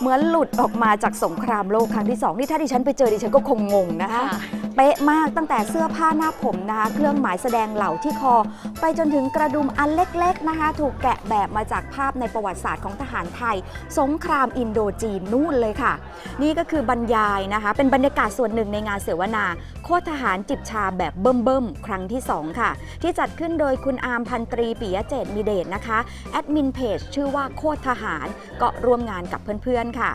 เหมือนหลุดออกมาจากสงครามโลกครั้งที่สองนี่ถ้าดิฉันไปเจอดิฉันก็คงงงนะคะ เป๊ะมากตั้งแต่เสื้อผ้าหน้าผมนะคะ เครื่องหมายแสดงเหล่าที่คอ ไปจนถึงกระดุมอันเล็กๆนะคะ ถูกแกะแบบมาจากภาพในประวัติศาสตร์ของทหารไทย สงครามอินโดจีนนู่นเลยค่ะ นี่ก็คือบรรยายนะคะ เป็นบรรยากาศส่วนหนึ่งในงานเสวนา โคทหารจิบชาแบบเบิ่มๆครั้งที่ 2 ค่ะ ที่จัดขึ้นโดยคุณอาร์มพันตรีปิยะเจตมีเดชนะคะแอดมินเพจชื่อว่าโคทหารก็ร่วมงานกับเพื่อนๆค่ะ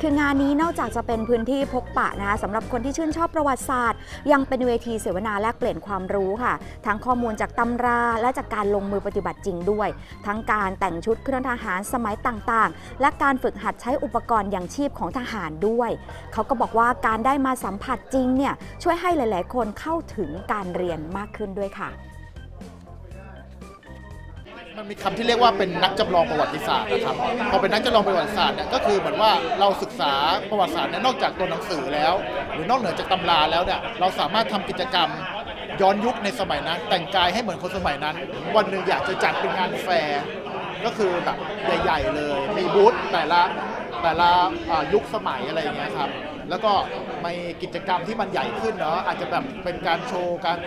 คืองานนี้นอกจากจะเป็นพื้นที่พบปะนะคะสำหรับคนที่ชื่นชอบประวัติศาสตร์ ยังเป็นเวทีเสวนาแลกเปลี่ยนความรู้ค่ะ ทั้งข้อมูลจากตำราและจากการลงมือปฏิบัติจริงด้วย ทั้งการแต่งชุดเครื่องทหารสมัยต่างๆ และการฝึกหัดใช้อุปกรณ์อย่างชีพของทหารด้วย เขาก็บอกว่าการได้มาสัมผัสจริงเนี่ยช่วยให้หลาย ๆ คนเข้าถึงการเรียนมากขึ้นด้วยค่ะ มันมีคำที่เรียกว่าเป็นนักจำลองประวัติศาสตร์นะครับพอเป็นนักจำลองประวัติศาสตร์เนี่ยก็คือเหมือนว่าเราศึกษาประวัติศาสตร์เนี่ยนอกจากตัวหนังสือแล้ว หรือนอกเหนือจากตำราแล้วเนี่ยเราสามารถทำกิจกรรมย้อนยุคในสมัยนั้น แต่งกายให้เหมือนคนสมัยนั้น วันหนึ่งอยากจะจัดเป็นงานแฟร์ก็คือแบบใหญ่ ๆ เลย มีบูธแต่ละแต่ละอ่ายุคสมัยอะไรอย่างเงี้ยครับ แล้วก็มีกิจกรรมที่มันใหญ่ขึ้นเนาะอาจจะแบบเป็นการโชว์การ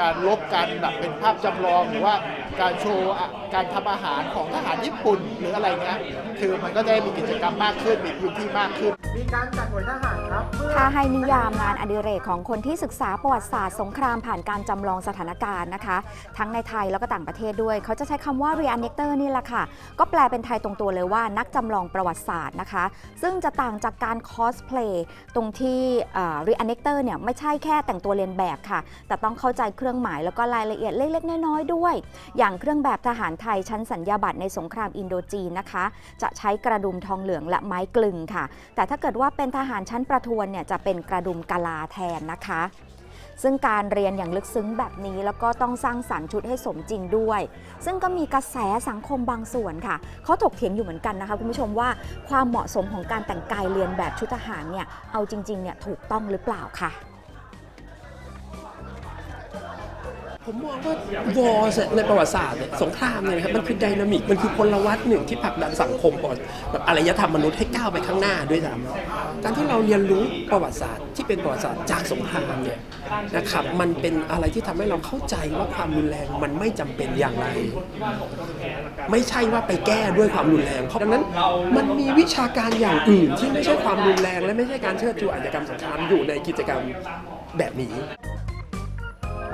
การลบการแบบเป็นภาพจำลองหรือว่าการโชว์อะการทำอาหารของทหารญี่ปุ่นหรืออะไรเงี้ยคือมันก็จะได้มีกิจกรรมมากขึ้นมีพื้นที่มากขึ้นมีการจัดหน่วยทหารครับเมื่อถ้าให้นิยามงานอดิเรกของคนที่ศึกษาประวัติศาสตร์สงครามผ่านการจำลองสถานการณ์นะคะ ทั้งในไทยแล้วก็ต่างประเทศด้วย เขาจะใช้คำว่า reenactor นี่แหละค่ะ ก็แปลเป็นไทยตรงตัวเลยว่านักจำลองประวัติศาสตร์นะคะ ซึ่งจะต่างจากการ cosplay ตรงที่รีแอนิเคเตอร์เนี่ยไม่ใช่แค่แต่งตัวเรียนแบบค่ะ แต่ต้องเข้าใจเครื่องหมายแล้วก็รายละเอียดเล็ก ๆ น้อย ๆ ด้วย อย่างเครื่องแบบทหารไทยชั้นสัญญาบัตรในสงครามอินโดจีนนะคะ จะใช้กระดุมทองเหลืองและไม้กลึงค่ะ แต่ถ้าเกิดว่าเป็นทหารชั้นประทวนเนี่ยจะเป็นกระดุมกะลาแทนนะคะ ซึ่งการเรียนอย่างลึกซึ้งแบบนี้แล้วก็ต้องสร้างสรรค์ชุดให้สมจริงด้วย ซึ่งก็มีกระแสสังคมบางส่วนค่ะเขาถกเถียงอยู่เหมือนกันนะคะคุณผู้ชมว่าความเหมาะสมของการแต่งกายเรียนแบบชุดทหารเนี่ยเอาจริงๆเนี่ยถูกต้องหรือเปล่าค่ะ ผมมองว่าวอร์ในประวัติศาสตร์เนี่ยสงครามเนี่ยนะครับมันคือไดนามิกมันคือพลวัตหนึ่งที่ผลักดันสังคมก่อนแบบอารยธรรมมนุษย์ให้ก้าวไปข้างหน้าด้วยซ้ำการที่เราเรียนรู้ประวัติศาสตร์ที่เป็นประวัติศาสตร์จากสงครามเนี่ยนะครับมันเป็นอะไรที่ทำให้เราเข้าใจว่าความรุนแรงมันไม่จำเป็นอย่างไร ไม่ใช่ว่าไปแก้ด้วยความรุนแรงเพราะฉะนั้นมันมีวิชาการอย่างอื่นที่ไม่ใช่ความรุนแรงและไม่ใช่การเชิดชูอาชญากรรมสงครามอยู่ในกิจกรรมแบบนี้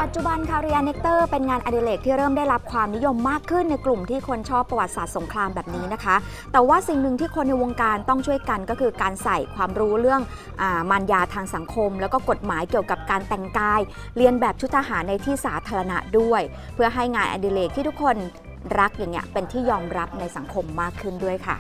ปัจจุบันคาเรียเนกเตอร์เป็นงานอดิเรกที่เริ่มได้รับความนิยมมากขึ้นในกลุ่มที่คนชอบประวัติศาสตร์สงครามแบบนี้นะคะ แต่ว่าสิ่งหนึ่งที่คนในวงการต้องช่วยกันก็คือการใส่ความรู้เรื่องอามารยาทางสังคม แล้วก็กฎหมายเกี่ยวกับการแต่งกาย เรียนแบบชุดทหารในที่สาธารณะด้วย เพื่อให้งานอดิเรกที่ทุกคนรักอย่างเงี้ยเป็นที่ยอมรับในสังคมมากขึ้นด้วยค่ะ